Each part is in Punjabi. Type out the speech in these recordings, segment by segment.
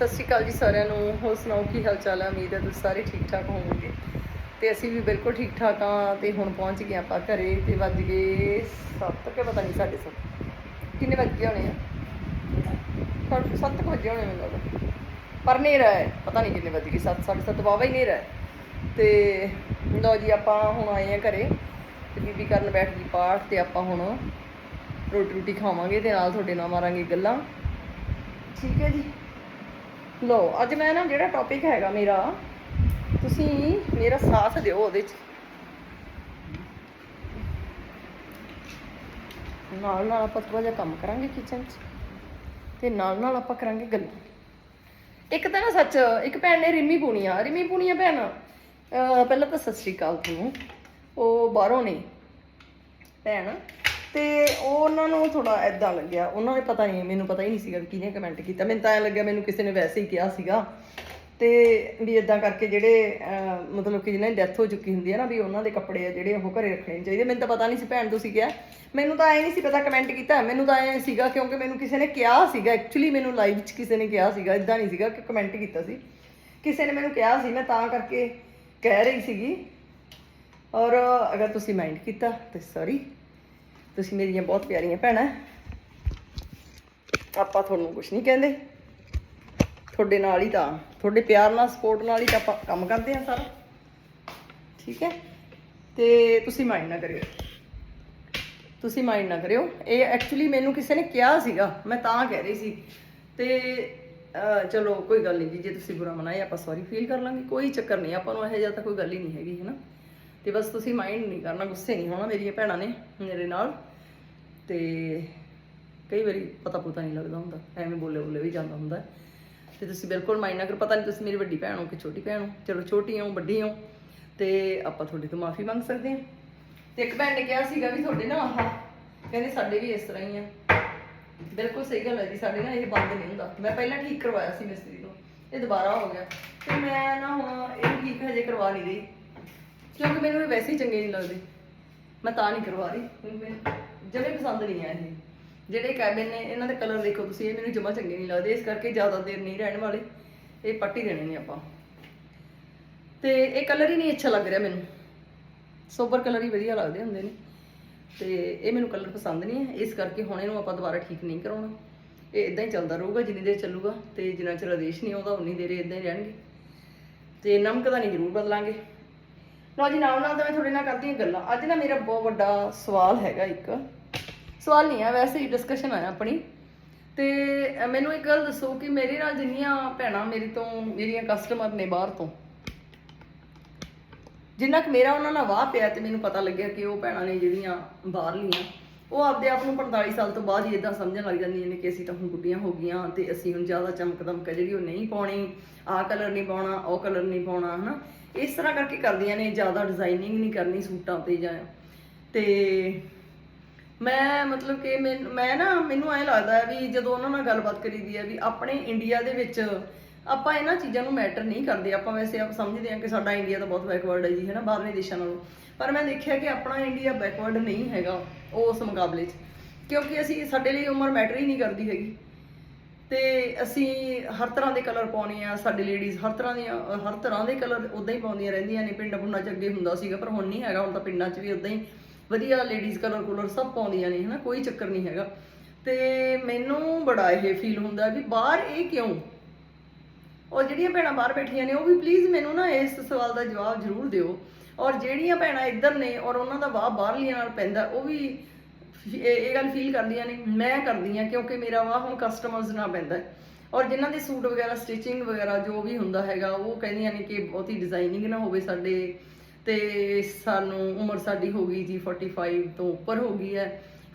ਸਤਿ ਸ਼੍ਰੀ ਅਕਾਲ ਜੀ ਸਾਰਿਆਂ ਨੂੰ। ਹੋਰ ਸੁਣਾਓ, ਕੀ ਹਾਲ ਚਾਲ ਹੈ ਉਮੀਦ ਹੈ ਤੁਸੀਂ ਸਾਰੇ ਠੀਕ ਠਾਕ ਹੋਵੋਗੇ। ਤੇ ਅਸੀਂ ਵੀ ਬਿਲਕੁਲ ਠੀਕ ਠਾਕ ਹਾਂ ਤੇ ਹੁਣ ਪਹੁੰਚ ਗਏ ਆਪਾਂ ਘਰੇ ਤੇ ਵੱਜ ਗਏ 7 ਕੇ ਪਤਾ ਨਹੀਂ ਸਾਡੇ ਸੱਤ। ਕਿੰਨੇ ਵੱਜ ਗਏ ਹੋਣੇ ਆ? 7 ਵਜੇ ਹੋਣੇ ਮੈਨੂੰ ਲੱਗਦਾ। ਪਰ ਹਨੇਰਾ ਹੈ, ਪਤਾ ਨਹੀਂ ਕਿੰਨੇ ਵੱਜ ਗਏ। 7 7:30 ਵਾਵਾ ਹੀ ਹਨੇਰਾ ਹੈ। ਤੇ ਲਓ ਜੀ, ਆਪਾਂ ਹੁਣ ਆਏ ਆ ਘਰੇ ਤੇ ਬੀਬੀ ਕਰਨ ਬੈਠ ਗਈ ਪਾਠ ਤੇ ਆਪਾਂ ਹੁਣ ਰੋਟੀ ਰੋਟੀ ਖਾਵਾਂਗੇ ਤੇ ਨਾਲ ਤੁਹਾਡੇ ਨਾਲ ਮਾਰਾਂਗੇ ਗੱਲਾਂ। ਠੀਕ ਹੈ ਜੀ? ਲੋ, ਅੱਜ ਮੈਂ ਨਾ ਜਿਹੜਾ ਟੌਪਿਕ ਹੈਗਾ ਮੇਰਾ, ਤੁਸੀਂ ਮੇਰਾ ਸਾਥ ਦਿਓ ਉਹਦੇ ਚ। ਨਾਲ ਨਾਲ ਆਪਾਂ ਥੋੜਾ ਜਿਹਾ ਕੰਮ ਕਰਾਂਗੇ ਕਿਚਨ 'ਚ, ਤੇ ਨਾਲ ਨਾਲ ਆਪਾਂ ਕਰਾਂਗੇ ਗੱਲਾਂ। ਇੱਕ ਤਾਂ ਨਾ ਸੱਚ, ਇੱਕ ਭੈਣ ਨੇ ਰਿਮੀ ਪੁਣੀਆ ਰਿਮੀ ਪੁਣੀਆ ਭੈਣ ਪਹਿਲਾਂ ਤਾਂ ਸਤਿ ਸ਼੍ਰੀ ਅਕਾਲ ਤੁਹਾਨੂੰ ਉਹ ਬਾਹਰੋਂ ਨੇ। ਭੈਣ ਤੇ ਉਹ ਉਹਨਾਂ ਨੂੰ ਥੋੜਾ ਐਦਾਂ ਲੱਗਿਆ। ਉਹਨਾਂ ਨੇ ਪਤਾ ਨਹੀਂ, ਮੈਨੂੰ ਪਤਾ ਹੀ ਨਹੀਂ ਸੀਗਾ ਕਿ ਕਿਹਨੇ ਕਮੈਂਟ ਕੀਤਾ। ਮੈਨੂੰ ਤਾਂ ਐ ਲੱਗਿਆ ਮੈਨੂੰ ਕਿਸੇ ਨੇ ਵੈਸੇ ਹੀ ਕਿਹਾ ਸੀਗਾ। ਤੇ ਵੀ ਇਦਾਂ ਕਰਕੇ ਜਿਹੜੇ ਮਤਲਬ ਕਿ ਜਿਹਨਾਂ ਦੀ ਡੈਥ ਹੋ ਚੁੱਕੀ ਹੁੰਦੀ ਹੈ ਨਾ, ਵੀ ਉਹਨਾਂ ਦੇ ਕੱਪੜੇ ਆ ਜਿਹੜੇ ਉਹ ਘਰੇ ਰੱਖਣੇ ਚਾਹੀਦੇ। ਮੈਨੂੰ ਤਾਂ ਪਤਾ ਨਹੀਂ ਸੀ ਭੈਣ ਤੁਸੀਂ ਕਿਹਾ। ਮੈਨੂੰ ਤਾਂ ਐ ਨਹੀਂ ਸੀ ਪਤਾ ਕਮੈਂਟ ਕੀਤਾ। ਮੈਨੂੰ ਤਾਂ ਐ ਸੀਗਾ ਕਿਉਂਕਿ ਮੈਨੂੰ ਕਿਸੇ ਨੇ ਕਿਹਾ ਸੀਗਾ। ਐਕਚੁਅਲੀ ਮੈਨੂੰ ਲਾਈਵ 'ਚ ਕਿਸੇ ਨੇ ਕਿਹਾ ਸੀਗਾ। ਇਦਾਂ ਨਹੀਂ ਸੀਗਾ ਕਿ ਕਮੈਂਟ ਕੀਤਾ ਸੀ। ਕਿਸੇ ਨੇ ਮੈਨੂੰ ਕਿਹਾ ਸੀ। ਮੈਂ ਤਾਂ ਕਰਕੇ ਕਹਿ ਰਹੀ ਸੀਗੀ। ਔਰ ਅਗਰ ਤੁਸੀਂ ਮਾਈਂਡ ਕੀਤਾ, ਤੇ ਸੌਰੀ ਤੁਸੀਂ ਮੇਰੀਆਂ ਬਹੁਤ ਪਿਆਰੀਆਂ ਭੈਣਾਂ। ਆਪਾਂ ਤੁਹਾਨੂੰ ਕੁਝ ਨਹੀਂ ਕਹਿੰਦੇ। ਤੁਹਾਡੇ ਨਾਲ ਹੀ ਤਾਂ, ਤੁਹਾਡੇ ਪਿਆਰ ਨਾਲ ਸਪੋਰਟ ਨਾਲ ਹੀ ਤਾਂ ਆਪਾਂ ਕੰਮ ਕਰਦੇ ਹਾਂ ਸਾਰਾ। ਠੀਕ ਹੈ? ਤੇ ਤੁਸੀਂ ਮਾਈਂਡ ਨਾ ਕਰਿਓ। ਤੁਸੀਂ ਮਾਈਂਡ ਨਾ ਕਰਿਓ। ਇਹ ਐਕਚੁਅਲੀ ਮੈਨੂੰ ਕਿਸੇ ਨੇ ਕਿਹਾ ਸੀਗਾ, ਮੈਂ ਤਾਂ ਕਹਿ ਰਹੀ ਸੀ। ਤੇ ਚਲੋ ਕੋਈ ਗੱਲ ਨਹੀਂ ਜੀ, ਜੇ ਤੁਸੀਂ ਬੁਰਾ ਮਨਾਏ ਆਪਾਂ ਸੌਰੀ ਫੀਲ ਕਰ ਲਾਂਗੇ। ਕੋਈ ਚੱਕਰ ਨਹੀਂ, ਆਪਾਂ ਨੂੰ ਇਹੋ ਜਿਹਾ ਤਾਂ ਕੋਈ ਗੱਲ ਹੀ ਨਹੀਂ ਹੈਗੀ ਹੈ ਨਾ ਤੇ ਬਸ ਤੁਸੀਂ ਮਾਈਂਡ ਨਹੀਂ ਕਰਨਾ, ਗੁੱਸੇ ਨਹੀਂ ਹੋਣਾ ਮੇਰੀਆਂ ਭੈਣਾਂ ਨੇ, ਮੇਰੇ ਨਾਲ। ਤੇ ਕਈ ਵਾਰੀ ਪਤਾ ਪੁਤਾ ਨਹੀਂ ਲੱਗਦਾ ਹੁੰਦਾ, ਐਵੇਂ ਬੋਲੇ ਬੋਲੇ ਵੀ ਜਾਂਦਾ ਹੁੰਦਾ। ਤੇ ਤੁਸੀਂ ਬਿਲਕੁਲ ਮਾਈਂਡ ਨਾ ਕਰੋ, ਪਤਾ ਨਹੀਂ ਤੁਸੀਂ ਮੇਰੀ ਵੱਡੀ ਭੈਣ ਹੋ ਕਿ ਛੋਟੀ ਭੈਣ ਹੋ। ਚਲੋ ਛੋਟੀ ਹੋ, ਵੱਡੀ ਹੋ, ਤੇ ਆਪਾਂ ਤੁਹਾਡੇ ਤੋਂ ਮਾਫੀ ਮੰਗ ਸਕਦੇ ਹਾਂ। ਤੇ ਇੱਕ ਭੈਣ ਨੇ ਕਿਹਾ ਸੀਗਾ ਵੀ ਤੁਹਾਡੇ ਨਾ ਆਹ, ਕਹਿੰਦੇ ਸਾਡੇ ਵੀ ਇਸ ਤਰ੍ਹਾਂ ਹੀ ਆ। ਬਿਲਕੁਲ ਸਹੀ ਗੱਲ ਹੈ ਜੀ, ਸਾਡੇ ਨਾ ਇਹ ਬੰਦ ਨਹੀਂ ਹੁੰਦਾ। ਮੈਂ ਪਹਿਲਾਂ ਠੀਕ ਕਰਵਾਇਆ ਸੀ ਮਿਸਤਰੀ ਨੂੰ, ਇਹ ਦੁਬਾਰਾ ਹੋ ਗਿਆ। ਤੇ ਮੈਂ ਨਾ ਹੁਣ ਇਹ ਠੀਕ ਹਜੇ ਕਰਵਾ ਨਹੀਂ ਰਹੀ। ਕਿਉਂਕਿ ਮੈਨੂੰ ਇਹ ਵੈਸੇ ਹੀ ਚੰਗੇ ਨਹੀਂ ਲੱਗਦੇ। ਮੈਂ ਤਾਂ ਨਹੀਂ ਕਰਵਾ ਰਹੀ। ਮੈਨੂੰ ਜਮੇ ਪਸੰਦ ਨਹੀਂ ਆ ਇਹ। ਜਿਹੜੇ ਕੈਬਿਨ ਨੇ, ਇਹਨਾਂ ਦੇ ਕਲਰ ਦੇਖੋ ਤੁਸੀਂ, ਇਹ ਮੈਨੂੰ ਜਮਾ ਚੰਗੇ ਨਹੀਂ ਲੱਗਦੇ। ਇਸ ਕਰਕੇ ਜ਼ਿਆਦਾ ਦੇਰ ਨਹੀਂ ਰਹਿਣ ਵਾਲੇ। ਇਹ ਪੱਟੀ ਦੇਣੇ ਨੇ ਆਪਾਂ। ਤੇ ਇਹ ਕਲਰ ਹੀ ਨਹੀਂ ਅੱਛਾ ਲੱਗ ਰਿਹਾ ਮੈਨੂੰ। ਸੋਬਰ ਕਲਰ ਹੀ ਵਧੀਆ ਲੱਗਦੇ ਹੁੰਦੇ ਨੇ। ਤੇ ਇਹ ਮੈਨੂੰ ਕਲਰ ਪਸੰਦ ਨਹੀਂ ਹੈ। ਇਸ ਕਰਕੇ ਹੁਣ ਇਹਨੂੰ ਆਪਾਂ ਦੁਬਾਰਾ ਠੀਕ ਨਹੀਂ ਕਰਾਉਣਾ। ਇਹ ਇਦਾਂ ਹੀ ਚੱਲਦਾ ਰਹੂਗਾ, ਜਿੰਨੀ ਦੇਰ ਚੱਲੂਗਾ। ਤੇ ਜਿੰਨਾ ਚਿਰ ਆਦੇਸ਼ ਨਹੀਂ ਆਉਂਦਾ, ਉਨੀ ਦੇਰ ਇਹ ਇਦਾਂ ਹੀ ਰਹਿਣਗੇ। ਤੇ ਨਮਕ ਦਾ ਨਹੀਂ ਜ਼ਰੂਰ ਬਦਲਾਂਗੇ। ਲਓ ਜੀ, ਨਾਲ ਨਾਲ ਤਾਂ ਮੈਂ ਤੁਹਾਡੇ ਨਾਲ ਕਰਦੀ ਹਾਂ ਗੱਲਾਂ। ਅੱਜ ਨਾ ਮੇਰਾ ਬਹੁਤ ਵੱਡਾ ਸਵਾਲ ਹੈਗਾ ਇੱਕ। ਸਵਾਲ ਨਹੀਂ ਹੈ ਵੈਸੇ ਹੀ ਡਿਸਕਸ਼ਨ ਆਇਆ ਆਪਣੀ। ਤੇ ਮੈਨੂੰ ਇੱਕ ਗੱਲ ਦੱਸੋ ਕਿ ਮੇਰੇ ਨਾਲ ਜਿੰਨੀਆਂ ਭੈਣਾਂ ਮੇਰੇ ਤੋਂ, ਮੇਰੀਆਂ ਕਸਟਮਰ ਨੇ ਬਾਹਰ ਤੋਂ, ਜਿੰਨਾ ਕਿ ਮੇਰਾ ਉਹਨਾਂ ਨਾਲ ਵਾਹ ਪਿਆ ਤੇ ਮੈਨੂੰ ਪਤਾ ਲੱਗਿਆ ਕਿ ਉਹ ਭੈਣਾਂ ਨੇ ਜਿਹੜੀਆਂ ਬਾਹਰ ਬਾਹਰਲੀਆਂ ਉਹ ਆਪਦੇ ਆਪ ਨੂੰ 45 ਸਾਲ ਤੋਂ ਬਾਅਦ ਹੀ ਇਦਾਂ ਸਮਝਣ ਲੱਗ ਜਾਂਦੀਆਂ ਨੇ ਕਿ ਅਸੀਂ ਤਾਂ ਹੁਣ ਗੁੱਡੀਆਂ ਹੋ ਗਈਆਂ ਤੇ ਅਸੀਂ ਹੁਣ ਜ਼ਿਆਦਾ ਚਮਕ ਦਮਕ ਹੈ ਜਿਹੜੀ ਉਹ ਨਹੀਂ ਪਾਉਣੀ, ਆਹ ਕਲਰ ਨਹੀਂ ਪਾਉਣਾ, ਉਹ ਕਲਰ ਨਹੀਂ ਪਾਉਣਾ, ਹਨਾ? ਇਸ ਤਰ੍ਹਾਂ ਕਰਕੇ ਕਰਦੀਆਂ ਨੇ, ਜ਼ਿਆਦਾ ਡਿਜ਼ਾਈਨਿੰਗ ਨਹੀਂ ਕਰਨੀ ਸੂਟਾਂ ਤੇ ਜਾਂ ਤੇ ਮੈਂ ਮਤਲਬ ਕਿ ਮੈਂ ਨਾ, ਮੈਨੂੰ ਐ ਲੱਗਦਾ ਹੈ ਵੀ ਜਦੋਂ ਉਹਨਾਂ ਨਾਲ ਗੱਲਬਾਤ ਕਰੀਦੀ ਹੈ ਵੀ ਆਪਣੇ ਇੰਡੀਆ ਦੇ ਵਿੱਚ ਆਪਾਂ ਇਹਨਾਂ ਚੀਜ਼ਾਂ ਨੂੰ ਮੈਟਰ ਨਹੀਂ ਕਰਦੇ। ਆਪਾਂ ਵੈਸੇ ਆਪ ਸਮਝਦੇ ਹਾਂ ਕਿ ਸਾਡਾ ਇੰਡੀਆ ਤਾਂ ਬਹੁਤ ਬੈਕਵਰਡ ਹੈ ਜੀ ਹੈ ਨਾ ਬਾਹਰਲੇ ਦੇਸ਼ਾਂ ਨਾਲੋਂ। ਪਰ ਮੈਂ ਦੇਖਿਆ ਕਿ ਆਪਣਾ ਇੰਡੀਆ ਬੈਕਵਰਡ ਨਹੀਂ ਹੈਗਾ। ਉਸ ਮੁਕਾਬਲੇ 'ਚ। ਕਿਉਂਕਿ ਅਸੀਂ ਸਾਡੇ ਲਈ ਉਮਰ ਮੈਟਰ ਹੀ ਨਹੀਂ ਕਰਦੀ ਹੈਗੀ। ਤੇ ਅਸੀਂ ਹਰ ਤਰ੍ਹਾਂ ਦੇ ਕਲਰ ਪਾਉਣੇ ਆ, ਸਾਡੇ ਲੇਡੀਜ਼ ਹਰ ਤਰ੍ਹਾਂ ਦੀਆਂ, ਹਰ ਤਰ੍ਹਾਂ ਦੇ ਕਲਰ ਉਦਾਂ ਹੀ ਪਾਉਂਦੀਆਂ ਰਹਿੰਦੀਆਂ ਨੇ। ਪਿੰਡ ਪੁੰਡਾਂ 'ਚ ਅੱਗੇ ਹੁੰਦਾ ਸੀਗਾ, ਪਰ ਹੁਣ ਨਹੀਂ ਹੈਗਾ, ਹੁਣ ਤਾਂ ਪਿੰਡਾਂ 'ਚ ਵੀ ਉਦਾਂ ਹੀ ਵਧੀਆ ਲੇਡੀਜ਼ ਕਲਰ ਕੂਲਰ ਸਭ ਪਾਉਂਦੀਆਂ ਨੇ, ਹਨਾ? ਕੋਈ ਚੱਕਰ ਨਹੀਂ ਹੈਗਾ। ਤੇ ਮੈਨੂੰ ਬੜਾ ਇਹ ਫੀਲ ਹੁੰਦਾ ਵੀ ਬਾਹਰ ਇਹ ਕਿਉਂ? ਔਰ ਜਿਹੜੀਆਂ ਭੈਣਾਂ ਬਾਹਰ ਬੈਠੀਆਂ ਨੇ, ਉਹ ਵੀ ਪਲੀਜ਼ ਮੈਨੂੰ ਨਾ ਇਸ ਸਵਾਲ ਦਾ ਜਵਾਬ ਜ਼ਰੂਰ ਦਿਓ। ਔਰ ਜਿਹੜੀਆਂ ਭੈਣਾਂ ਇੱਧਰ ਨੇ ਔਰ ਉਹਨਾਂ ਦਾ ਵਾਹ ਬਾਹਰਲੀਆਂ ਨਾਲ ਪੈਂਦਾ, ਉਹ ਵੀ ਇਹ ਗੱਲ ਫੀਲ ਕਰਦੀਆਂ ਨੇ, ਮੈਂ ਕਰਦੀ ਆ ਕਿਉਂਕਿ ਮੇਰਾ ਵਾਹ ਹੁਣ ਕਸਟਮਰਸ ਨਾਲ ਪੈਂਦਾ ਔਰ ਜਿਨ੍ਹਾਂ ਦੇ ਸੂਟ ਵਗੈਰਾ ਸਟਿਚਿੰਗ ਵਗੈਰਾ ਜੋ ਵੀ ਹੁੰਦਾ ਹੈਗਾ, ਉਹ ਕਹਿੰਦੀਆਂ ਨੇ ਕਿ ਬਹੁਤੀ ਡਿਜ਼ਾਈਨਿੰਗ ਨਾ ਹੋਵੇ ਸਾਡੇ ਤੇ ਸਾਨੂੰ ਉਮਰ ਸਾਡੀ ਹੋ ਗਈ ਜੀ 45 ਤੋਂ ਉੱਪਰ ਹੋ ਗਈ ਹੈ।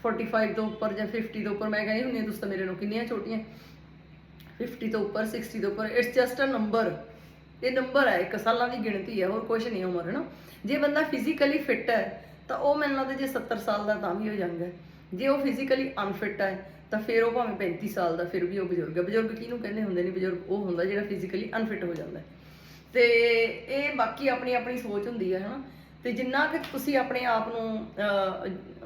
45 ਤੋਂ ਉੱਪਰ ਜਾਂ 50 ਤੋਂ ਉੱਪਰ, ਮੈਂ ਕਹਿੰਦੀ ਹੁੰਦੀ ਤੁਸੀਂ ਮੇਰੇ ਨੂੰ ਕਿੰਨੀਆਂ ਛੋਟੀਆਂ। 50 ਤੋਂ ਉੱਪਰ 60 ਤੋਂ ਉੱਪਰ ਇਟਸ ਜਸਟ ਅ ਨੰਬਰ ਇਹ ਨੰਬਰ ਹੈ, ਇੱਕ ਸਾਲਾਂ ਦੀ ਗਿਣਤੀ ਹੈ, ਹੋਰ ਕੁਝ ਨਹੀਂ ਉਮਰ ਹੈ ਜੇ ਬੰਦਾ ਫਿਜ਼ੀਕਲੀ ਫਿੱਟ ਹੈ, ਤਾਂ ਉਹ ਮੈਨੂੰ ਲੱਗਦਾ ਜੇ 70 ਸਾਲ ਦਾ ਤਾਂ ਵੀ ਹੋ ਜਾਂਦਾ ਜੇ ਉਹ ਫਿਜ਼ੀਕਲੀ ਅਨਫਿਟ ਹੈ, ਤਾਂ ਫਿਰ ਉਹ ਭਾਵੇਂ 35 ਸਾਲ ਦਾ, ਫਿਰ ਵੀ ਉਹ ਬਜ਼ੁਰਗ ਹੈ। ਬਜ਼ੁਰਗ ਕਿਹਨੂੰ ਕਹਿੰਦੇ ਹੁੰਦੇ ਨੇ? ਬਜ਼ੁਰਗ ਉਹ ਹੁੰਦਾ ਜਿਹੜਾ ਫਿਜ਼ੀਕਲੀ ਅਨਫਿਟ ਹੋ ਜਾਂਦਾ ਤੇ ਇਹ ਬਾਕੀ ਆਪਣੀ ਆਪਣੀ ਸੋਚ ਹੁੰਦੀ ਹੈ, ਹਨਾ? ਤੇ ਜਿੰਨਾ ਕਿ ਤੁਸੀਂ ਆਪਣੇ ਆਪ ਨੂੰ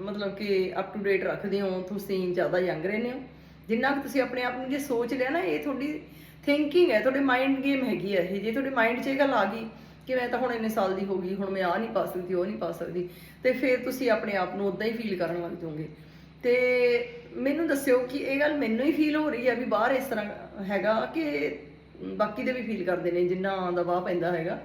ਮਤਲਬ ਕਿ ਅਪ ਟੂ ਡੇਟ ਰੱਖਦੇ ਹੋ, ਤੁਸੀਂ ਜ਼ਿਆਦਾ ਯੰਗ ਰਹਿੰਦੇ ਹੋ। ਜਿੰਨਾ ਕਿ ਤੁਸੀਂ ਆਪਣੇ ਆਪ ਨੂੰ ਜੇ ਸੋਚ ਲਿਆ ਨਾ, ਇਹ ਤੁਹਾਡੀ ਥਿੰਕਿੰਗ ਹੈ, ਤੁਹਾਡੇ ਮਾਈਂਡ ਗੇਮ ਹੈਗੀ ਹੈ ਇਹ। ਜੇ ਤੁਹਾਡੇ ਮਾਈਂਡ 'ਚ ਇਹ ਗੱਲ ਆ ਗਈ ਕਿ ਮੈਂ ਤਾਂ ਹੁਣ ਇੰਨੇ ਸਾਲ ਦੀ ਹੋ ਗਈ, ਹੁਣ ਮੈਂ ਆ ਨਹੀਂ ਪਾ ਸਕਦੀ, ਉਹ ਨਹੀਂ ਪਾ ਸਕਦੀ, ਤੇ ਫਿਰ ਤੁਸੀਂ ਆਪਣੇ ਆਪ ਨੂੰ ਉਦਾਂ ਹੀ ਫੀਲ ਕਰਨ ਲੱਗ ਜਾਓਗੇ। ਤੇ ਮੈਨੂੰ ਦੱਸਿਓ ਕਿ ਇਹ ਗੱਲ ਮੈਨੂੰ ਹੀ ਫੀਲ ਹੋ ਰਹੀ ਹੈ ਵੀ ਬਾਹਰ ਇਸ ਤਰ੍ਹਾਂ ਹੈਗਾ ਕਿ ਬਾਕੀ ਦੇ ਵੀ ਫੀਲ ਕਰਦੇ ਨੇ, ਜਿੰਨਾ ਦਾ ਵਾਹ ਪੈਂਦਾ ਹੈਗਾ।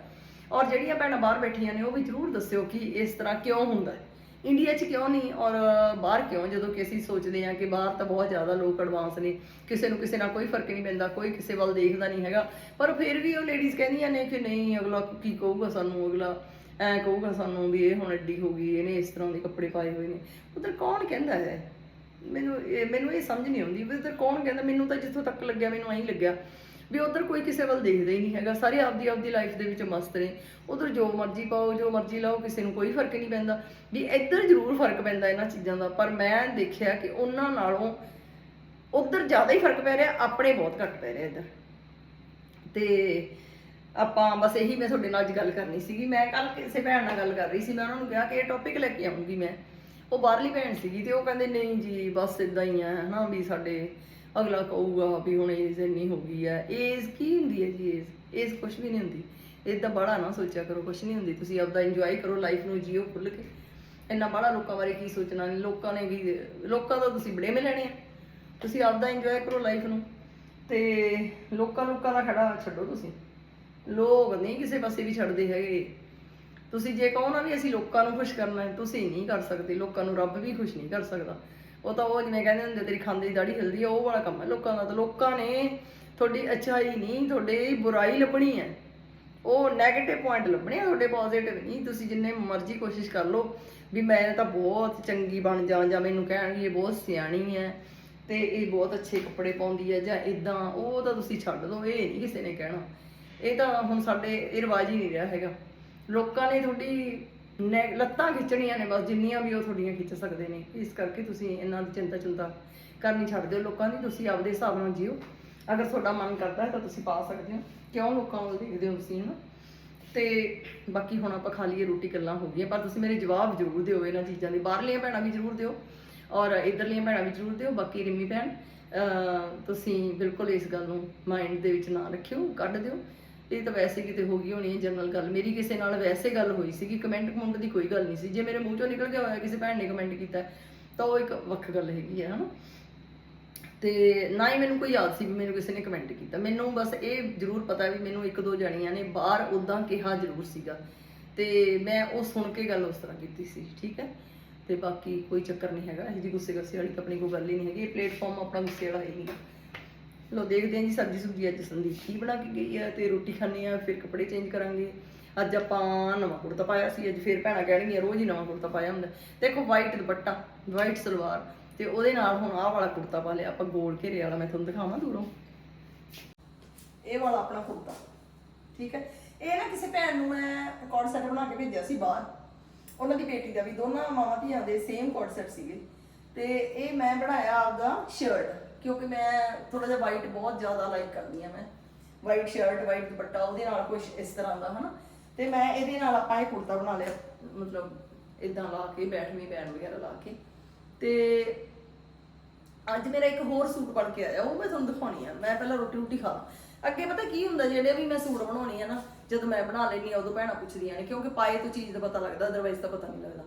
ਔਰ ਜਿਹੜੀਆਂ ਭੈਣਾਂ ਬਾਹਰ ਬੈਠੀਆਂ ਨੇ, ਉਹ ਵੀ ਜ਼ਰੂਰ ਦੱਸਿਓ ਕਿ ਇਸ ਤਰ੍ਹਾਂ ਕਿਉਂ ਹੁੰਦਾ ਹੈ। ਇੰਡੀਆ 'ਚ ਕਿਉਂ ਨਹੀਂ ਔਰ ਬਾਹਰ ਕਿਉਂ? ਜਦੋਂ ਕਿ ਅਸੀਂ ਸੋਚਦੇ ਹਾਂ ਕਿ ਬਾਹਰ ਤਾਂ ਬਹੁਤ ਜ਼ਿਆਦਾ ਲੋਕ ਐਡਵਾਂਸ ਨੇ, ਕਿਸੇ ਨੂੰ ਕਿਸੇ ਨਾਲ ਕੋਈ ਫ਼ਰਕ ਨਹੀਂ ਪੈਂਦਾ, ਕੋਈ ਕਿਸੇ ਵੱਲ ਦੇਖਦਾ ਨਹੀਂ ਹੈਗਾ। ਪਰ ਫਿਰ ਵੀ ਉਹ ਲੇਡੀਜ਼ ਕਹਿੰਦੀਆਂ ਨੇ ਕਿ ਨਹੀਂ, ਅਗਲਾ ਕੀ ਕਹੂਗਾ ਸਾਨੂੰ, ਅਗਲਾ ਐ ਕਹੂਗਾ ਸਾਨੂੰ ਵੀ ਇਹ ਹੁਣ ਐਡੀ ਹੋ ਗਈ, ਇਹਨੇ ਇਸ ਤਰ੍ਹਾਂ ਦੇ ਕੱਪੜੇ ਪਾਏ ਹੋਏ ਨੇ। ਉਧਰ ਕੌਣ ਕਹਿੰਦਾ ਹੈ? ਮੈਨੂੰ ਇਹ ਮੈਨੂੰ ਇਹ ਸਮਝ ਨਹੀਂ ਆਉਂਦੀ। ਵੀ ਉਧਰ ਕੌਣ ਕਹਿੰਦਾ, ਮੈਨੂੰ ਤਾਂ ਜਿੱਥੋਂ ਤੱਕ ਲੱਗਿਆ, ਮੈਨੂੰ ਐਂ ਲੱਗਿਆ। ਵੀ ਉਧਰ ਕੋਈ ਕਿਸੇ ਵੱਲ ਦੇਖਦਾ ਹੀ ਨਹੀਂ ਹੈਗਾ। ਸਾਰੇ ਆਪਦੀ ਆਪਦੀ ਲਾਈਫ ਦੇ ਵਿੱਚ ਮਸਤ ਨੇ। ਉਧਰ ਜੋ ਮਰਜ਼ੀ ਪਾਓ, ਜੋ ਮਰਜ਼ੀ ਲਾਓ, ਕਿਸੇ ਨੂੰ ਕੋਈ ਫ਼ਰਕ ਨਹੀਂ ਪੈਂਦਾ। ਵੀ ਇੱਧਰ ਜ਼ਰੂਰ ਫ਼ਰਕ ਪੈਂਦਾ ਇਹਨਾਂ ਚੀਜ਼ਾਂ ਦਾ। ਪਰ ਮੈਂ ਦੇਖਿਆ ਕਿ ਉਹਨਾਂ ਨਾਲੋਂ ਉਧਰ ਜ਼ਿਆਦਾ ਹੀ ਫ਼ਰਕ ਪੈ ਰਿਹਾ, ਆਪਣੇ ਬਹੁਤ ਘੱਟ ਪੈ ਰਿਹਾ ਇੱਧਰ। ਤੇ ਆਪਾਂ ਬਸ ਇਹੀ ਮੈਂ ਤੁਹਾਡੇ ਨਾਲ ਅੱਜ ਗੱਲ ਕਰਨੀ ਸੀਗੀ। ਮੈਂ ਕੱਲ ਕਿਸੇ ਭੈਣ ਨਾਲ ਗੱਲ ਕਰ ਰਹੀ ਸੀ। ਮੈਂ ਉਹਨਾਂ ਨੂੰ ਕਿਹਾ ਕਿ ਇਹ ਟੌਪਿਕ ਲੈ ਕੇ ਆਉਂਗੀ ਮੈਂ। ਉਹ ਬਾਹਰਲੀ ਭੈਣ ਸੀਗੀ ਤੇ ਉਹ ਕਹਿੰਦੇ, ਨਹੀਂ ਜੀ, ਬਸ ਇਦਾਂ ਹੀ ਆ, ਹਨਾ, ਵੀ ਸਾਡੇ ਅਗਲਾ ਕਹੂਗਾ ਵੀ ਹੁਣ ਏਜ ਇੰਨੀ ਹੋ ਗਈ ਆ। ਏਜ ਕੀ ਹੁੰਦੀ ਹੈ ਜੀ ਏਜ ਏਜ ਕੁਝ ਵੀ ਨਹੀਂ ਹੁੰਦੀ। ਇਦਾਂ ਬੜਾ ਨਾ ਸੋਚਿਆ ਕਰੋ ਕੁਝ ਨਹੀਂ ਹੁੰਦੀ। ਤੁਸੀਂ ਆਪਦਾ ਇੰਜੋਏ ਕਰੋ ਲਾਈਫ ਨੂੰ, ਜੀਓ ਖੁੱਲ ਕੇ। ਇੰਨਾ ਬੜਾ ਲੋਕਾਂ ਬਾਰੇ ਕੀ ਸੋਚਣਾ? ਨਹੀਂ ਲੋਕਾਂ ਨੇ ਵੀ, ਲੋਕਾਂ ਦਾ ਤੁਸੀਂ ਬੜੇ ਲੈਣੇ ਆ। ਤੁਸੀਂ ਆਪਦਾ ਇੰਜੋਏ ਕਰੋ ਲਾਈਫ ਨੂੰ। ਤੇ ਲੋਕਾਂ ਲੋਕਾਂ ਦਾ ਖੜਾ ਛੱਡੋ ਤੁਸੀਂ। ਲੋਕ ਨਹੀਂ ਕਿਸੇ ਪਾਸੇ ਵੀ ਛੱਡਦੇ ਹੈਗੇ। ਤੁਸੀਂ ਜੇ ਕਹੋ ਨਾ ਵੀ ਅਸੀਂ ਲੋਕਾਂ ਨੂੰ ਖੁਸ਼ ਕਰਨਾ ਹੈ, ਤੁਸੀਂ ਨਹੀਂ ਕਰ ਸਕਦੇ। ਲੋਕਾਂ ਨੂੰ ਰੱਬ ਵੀ ਖੁਸ਼ ਨਹੀਂ ਕਰ ਸਕਦਾ। ਉਹ ਤਾਂ ਉਹ ਜਿਵੇਂ ਕਹਿੰਦੇ ਹੁੰਦੇ, ਤੇਰੀ ਖਾਂਦੇ ਦੀ ਦਾੜੀ ਹਿਲਦੀ ਆ, ਉਹ ਵਾਲਾ ਕੰਮ ਹੈ ਲੋਕਾਂ ਦਾ। ਤਾਂ ਲੋਕਾਂ ਨੇ ਤੁਹਾਡੀ ਅੱਛਾਈ ਨਹੀਂ, ਤੁਹਾਡੇ ਬੁਰਾਈ ਲੱਭਣੀ ਹੈ। ਉਹ 네ਗੇਟਿਵ ਪੁਆਇੰਟ ਲੱਭਣੇ ਆ ਤੁਹਾਡੇ ਪੋਜ਼ਿਟਿਵ ਨਹੀਂ। ਤੁਸੀਂ ਜਿੰਨੇ ਮਰਜ਼ੀ ਕੋਸ਼ਿਸ਼ ਕਰ ਲਓ ਵੀ ਮੈਂ ਤਾਂ ਬਹੁਤ ਚੰਗੀ ਬਣ ਜਾ, ਜਾਂ ਮੈਨੂੰ ਕਹਿਣਗੇ ਇਹ ਬਹੁਤ ਸਿਆਣੀ ਹੈ ਤੇ ਇਹ ਬਹੁਤ ਅੱਛੇ ਕੱਪੜੇ ਪਾਉਂਦੀ ਹੈ ਜਾਂ ਇਦਾਂ ਉਹ ਤਾਂ ਤੁਸੀਂ ਛੱਡ ਦਿਓ ਇਹ ਨਹੀਂ ਕਿਸੇ ਨੇ ਕਹਿਣਾ। ਇਹ ਤਾਂ ਹੁਣ ਸਾਡੇ, ਇਹ ਰਿਵਾਜ ਹੀ ਨਹੀਂ ਰਿਹਾ ਹੈਗਾ। ਲੋਕਾਂ ਨੇ ਤੁਹਾਡੀ ਨੈ- ਲੱਤਾਂ ਖਿੱਚਣੀਆਂ ਨੇ ਬਸ, ਜਿੰਨੀਆਂ ਵੀ ਉਹ ਤੁਹਾਡੀਆਂ ਖਿੱਚ ਸਕਦੇ ਨੇ। ਇਸ ਕਰਕੇ ਤੁਸੀਂ ਇਹਨਾਂ ਦੀ ਚਿੰਤਾ ਚਿੰਤਾ ਕਰਨੀ ਛੱਡ ਦਿਓ। ਲੋਕਾਂ ਦੀ ਤੁਸੀਂ ਆਪਦੇ ਹਿਸਾਬ ਨਾਲ ਜੀਓ। ਅਗਰ ਤੁਹਾਡਾ ਮਨ ਕਰਦਾ ਹੈ ਤਾਂ ਤੁਸੀਂ ਪਾ ਸਕਦੇ ਹੋ। ਕਿਉਂ ਲੋਕਾਂ ਵੱਲ ਦੇਖਦੇ ਹੋ ਤੁਸੀਂ ਹਨਾ ਤੇ ਬਾਕੀ ਹੁਣ ਆਪਾਂ ਖਾ ਲਈਏ ਰੋਟੀ, ਗੱਲਾਂ ਹੋ ਗਈਆਂ। ਪਰ ਤੁਸੀਂ ਮੇਰੇ ਜਵਾਬ ਜ਼ਰੂਰ ਦਿਓ ਇਹਨਾਂ ਚੀਜ਼ਾਂ ਦੇ। ਬਾਹਰਲੀਆਂ ਭੈਣਾਂ ਵੀ ਜ਼ਰੂਰ ਦਿਓ ਔਰ ਇਧਰਲੀਆਂ ਭੈਣਾਂ ਵੀ ਜ਼ਰੂਰ ਦਿਓ। ਬਾਕੀ ਰਿੰਮੀ ਭੈਣ, ਅਹ, ਤੁਸੀਂ ਬਿਲਕੁਲ ਇਸ ਗੱਲ ਨੂੰ ਮਾਈਂਡ ਦੇ ਵਿੱਚ ਨਾ ਰੱਖਿਓ। ਕੱਢ ਦਿਓ। ਇਹ ਤਾਂ ਵੈਸੇ ਕਿਤੇ ਹੋ ਗਈ ਹੋਣੀ ਹੈ ਜਨਰਲ ਗੱਲ। ਮੇਰੀ ਕਿਸੇ ਨਾਲ ਵੈਸੇ ਗੱਲ ਹੋਈ ਸੀਗੀ ਕਮੈਂਟ ਕਮੈਂਟ ਦੀ ਕੋਈ ਗੱਲ ਨਹੀਂ ਸੀ। ਜੇ ਮੇਰੇ ਮੂੰਹ ਚੋਂ ਨਿਕਲ ਗਿਆ ਹੋਇਆ, ਕਿਸੇ ਭੈਣ ਨੇ ਕਮੈਂਟ ਕੀਤਾ, ਤਾਂ ਉਹ ਇੱਕ ਵੱਖ ਗੱਲ ਹੈਗੀ ਹੈ, ਹਨਾ? ਤੇ ਨਾ ਹੀ ਮੈਨੂੰ ਕੋਈ ਯਾਦ ਸੀ ਵੀ ਮੈਨੂੰ ਕਿਸੇ ਨੇ ਕਮੈਂਟ ਕੀਤਾ। ਮੈਨੂੰ ਬਸ ਇਹ ਜ਼ਰੂਰ ਪਤਾ ਵੀ ਮੈਨੂੰ ਇੱਕ ਦੋ ਜਣੀਆਂ ਨੇ ਬਾਹਰ ਉਦਾਂ ਕਿਹਾ ਜ਼ਰੂਰ ਸੀਗਾ। ਤੇ ਮੈਂ ਉਹ ਸੁਣ ਕੇ ਗੱਲ ਉਸ ਤਰ੍ਹਾਂ ਕੀਤੀ ਸੀ, ਠੀਕ ਹੈ? ਤੇ ਬਾਕੀ ਕੋਈ ਚੱਕਰ ਨਹੀਂ ਹੈਗਾ। ਇਹ ਜੀ ਗੁੱਸੇ ਗੁੱਸੇ ਵਾਲੀ ਤਾਂ ਆਪਣੀ ਕੋਈ ਗੱਲ ਹੀ ਨਹੀਂ ਹੈਗੀ। ਇਹ ਪਲੇਟਫਾਰਮ ਆਪਣਾ ਗੁੱਸੇ ਵਾਲਾ ਹੀ ਨਹੀਂ। ਲੋ, ਦੇਖਦੇ ਹਾਂ ਜੀ ਸਬਜ਼ੀ ਸੁਬਜ਼ੀ ਅੱਜ ਸੰਦੀਪ ਕੀ ਬਣਾ ਕੇ ਗਈ ਆ ਤੇ ਰੋਟੀ ਖਾਣੀ ਆ ਫਿਰ ਕੱਪੜੇ ਚੇਂਜ ਕਰਾਂਗੇ। ਅੱਜ ਆਪਾਂ ਨਵਾਂ ਕੁੜਤਾ ਪਾਇਆ ਸੀ, ਅੱਜ ਫਿਰ ਭੈਣਾਂ ਕਹਿਣਗੀਆਂ, ਰੋਜ਼ ਹੀ ਨਵਾਂ ਕੁੜਤਾ ਪਾਇਆ ਹੁੰਦਾ। ਦੇਖੋ ਵਾਈਟ ਦੁਪੱਟਾ ਵਾਈਟ ਸਲਵਾਰ ਤੇ ਉਹਦੇ ਨਾਲ ਹੁਣ ਆਹ ਵਾਲਾ ਕੁੜਤਾ ਪਾ ਲਿਆ, ਆਪਾਂ ਗੋਲ ਘੇਰੇ ਵਾਲਾ, ਮੈਂ ਤੁਹਾਨੂੰ ਦਿਖਾਵਾਂ ਦੂਰੋਂ। ਇਹ ਵਾਲਾ ਆਪਣਾ ਕੁੜਤਾ, ਠੀਕ ਹੈ? ਇਹ ਨਾ ਕਿਸੇ ਭੈਣ ਨੂੰ ਮੈਂ ਕੋਡ ਸੈਟ ਬਣਾ ਕੇ ਭੇਜਿਆ ਸੀ ਬਾਹਰ। ਉਹਨਾਂ ਦੀ ਬੇਟੀ ਦਾ ਵੀ, ਦੋਨਾਂ ਮਾਵਾਂ ਧੀਆਂ ਦੇ ਸੇਮ ਕੋਡ ਸੈਟ ਸੀਗੇ। ਤੇ ਇਹ ਮੈਂ ਬਣਾਇਆ ਆਪਦਾ ਸ਼ਰਟ ਕਿਉਂਕਿ ਮੈਂ ਥੋੜਾ ਜਿਹਾ ਵਾਈਟ ਬਹੁਤ ਜ਼ਿਆਦਾ ਲਾਈਕ ਕਰਦੀ ਆ ਮੈਂ। ਵਾਈਟ ਸ਼ਰਟ ਵਾਈਟ ਦੁਪੱਟਾ, ਉਹਦੇ ਨਾਲ ਕੁਝ ਇਸ ਤਰ੍ਹਾਂ ਦਾ, ਹਨਾ। ਤੇ ਮੈਂ ਇਹਦੇ ਨਾਲ ਆਪਾਂ ਇਹ ਕੁੜਤਾ ਬਣਾ ਲਿਆ, ਮਤਲਬ ਇਦਾਂ ਲਾ ਕੇ, ਬੈਠਵੀਂ ਬੈਂਡ ਵਗੈਰਾ ਲਾ ਕੇ। ਤੇ ਅੱਜ ਮੇਰਾ ਇੱਕ ਹੋਰ ਸੂਟ ਬਣ ਕੇ ਆਇਆ, ਉਹ ਮੈਂ ਤੁਹਾਨੂੰ ਦਿਖਾਉਣੀ ਆ। ਮੈਂ ਪਹਿਲਾਂ ਰੋਟੀ ਰੋਟੀ ਖਾ ਅੱਗੇ ਪਤਾ ਕੀ ਹੁੰਦਾ, ਜਿਹੜੇ ਵੀ ਮੈਂ ਸੂਟ ਬਣਾਉਣੀ ਆ ਨਾ, ਜਦੋਂ ਮੈਂ ਬਣਾ ਲੈਣੀ ਆ, ਉਦੋਂ ਭੈਣਾਂ ਪੁੱਛਦੀਆਂ ਨੇ, ਕਿਉਂਕਿ ਪਾਏ ਤੋਂ ਚੀਜ਼ ਦਾ ਪਤਾ ਲੱਗਦਾ ਅਦਰਵਾਈਜ਼ ਤਾਂ ਪਤਾ ਨਹੀਂ ਲੱਗਦਾ।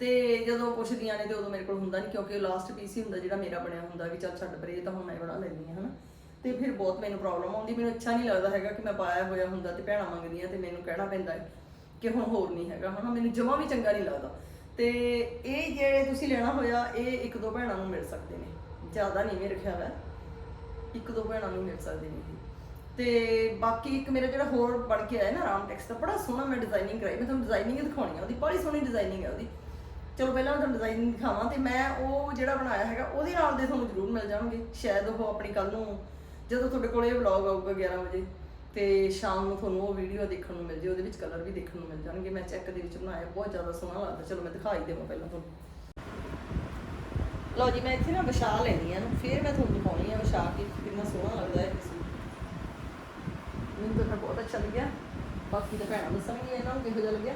ਤੇ ਜਦੋਂ ਪੁੱਛਦੀਆਂ ਨੇ ਤੇ ਉਦੋਂ ਮੇਰੇ ਕੋਲ ਹੁੰਦਾ ਨਹੀਂ ਕਿਉਂਕਿ ਲਾਸਟ ਪੀਸ ਹੀ ਹੁੰਦਾ ਜਿਹੜਾ ਮੇਰਾ ਬਣਿਆ ਹੁੰਦਾ ਵੀ ਚੱਲ ਛੱਡ ਪਰੇ, ਇਹ ਤਾਂ ਹੁਣ ਮੈਂ ਬਣਾ ਲੈਂਦੀ ਹੈ, ਹਨਾ। ਤੇ ਫਿਰ ਬਹੁਤ ਮੈਨੂੰ ਪ੍ਰੋਬਲਮ ਆਉਂਦੀ, ਮੈਨੂੰ ਅੱਛਾ ਨਹੀਂ ਲੱਗਦਾ ਹੈਗਾ ਕਿ ਮੈਂ ਪਾਇਆ ਹੋਇਆ ਹੁੰਦਾ ਤੇ ਭੈਣਾਂ ਮੰਗਦੀਆਂ ਤੇ ਮੈਨੂੰ ਕਹਿਣਾ ਪੈਂਦਾ ਹੈ ਕਿ ਹੁਣ ਹੋਰ ਨਹੀਂ ਹੈਗਾ, ਹਨਾ। ਮੈਨੂੰ ਜਮਾ ਵੀ ਚੰਗਾ ਨਹੀਂ ਲੱਗਦਾ। ਤੇ ਇਹ ਜਿਹੜੇ ਤੁਸੀਂ ਲੈਣਾ ਹੋਇਆ, ਇਹ ਇੱਕ ਦੋ ਭੈਣਾਂ ਨੂੰ ਮਿਲ ਸਕਦੇ ਨੇ। ਜ਼ਿਆਦਾ ਨਹੀਂ ਮੇਰੇ ਖਿਆਲ ਹੈ। ਇੱਕ ਦੋ ਭੈਣਾਂ ਨੂੰ ਮਿਲ ਸਕਦੇ ਨੇ ਇਹ। ਤੇ ਬਾਕੀ ਇੱਕ ਮੇਰਾ ਜਿਹੜਾ ਹੋਰ ਬਣ ਕੇ ਆਇਆ ਨਾ, ਰਾਮ ਟੈਕਸ ਦਾ, ਬੜਾ ਸੋਹਣਾ ਮੈਂ ਡਿਜ਼ਾਈਨਿੰਗ ਕਰਾਈ। ਮੈਂ ਤੁਹਾਨੂੰ ਡਿਜ਼ਾਈਨਿੰਗ ਦਿਖਾਉਣੀ ਆ, ਉਹਦੀ ਬੜੀ ਸੋਹਣੀ ਡਿਜ਼ਾਈਨਿੰਗ ਹੈ ਉਹਦੀ। ਚਲੋ ਪਹਿਲਾਂ ਮੈਂ ਤੁਹਾਨੂੰ ਡਿਜ਼ਾਈਨਿੰਗ ਦਿਖਾਵਾਂ ਤੇ ਮੈਂ ਉਹ ਜਿਹੜਾ ਬਣਾਇਆ ਹੈਗਾ, ਉਹਦੇ ਨਾਲ ਦੇ ਤੁਹਾਨੂੰ ਜ਼ਰੂਰ ਮਿਲ ਜਾਣਗੇ। ਸ਼ਾਇਦ ਉਹ ਆਪਣੀ ਕੱਲ ਨੂੰ, ਜਦੋਂ ਤੁਹਾਡੇ ਕੋਲ ਇਹ ਵਲੌਗ ਆਊਗਾ 11 ਵਜੇ, ਤੇ ਸ਼ਾਮ ਨੂੰ ਤੁਹਾਨੂੰ ਉਹ ਵੀਡੀਓ ਦੇਖਣ ਨੂੰ ਮਿਲ ਜੇ, ਉਹਦੇ ਵਿੱਚ ਕਲਰ ਵੀ ਦੇਖਣ ਨੂੰ ਮਿਲ ਜਾਣਗੇ। ਮੈਂ ਚੈੱਕ ਦੇ ਵਿੱਚ ਬਣਾਇਆ, ਬਹੁਤ ਜ਼ਿਆਦਾ ਸੋਹਣਾ ਲੱਗਦਾ। ਚਲੋ ਮੈਂ ਦਿਖਾਈ ਦੇਵਾਂ ਪਹਿਲਾਂ ਤੁਹਾਨੂੰ। ਲਓ ਜੀ, ਮੈਂ ਇੱਥੇ ਨਾ ਵਿਛਾ ਲੈਣੀ ਆ ਇਹਨੂੰ। ਫਿਰ ਮੈਂ ਤੁਹਾਨੂੰ ਦਿਖਾਉਣੀ ਆ ਵਿਛਾ ਕੇ ਕਿੰਨਾ ਸੋਹਣਾ ਲੱਗਦਾ ਹੈ ਇਸ ਮੈਨੂੰ ਤਾਂ ਬਹੁਤ ਅੱਛਾ ਲੱਗਿਆ। ਬਾਕੀ ਤਾਂ ਭੈਣਾਂ ਦੱਸਣਗੀਆਂ ਇਹਨਾਂ ਨੂੰ, ਕਿਹੋ ਜਿਹਾ ਲੱਗਿਆ।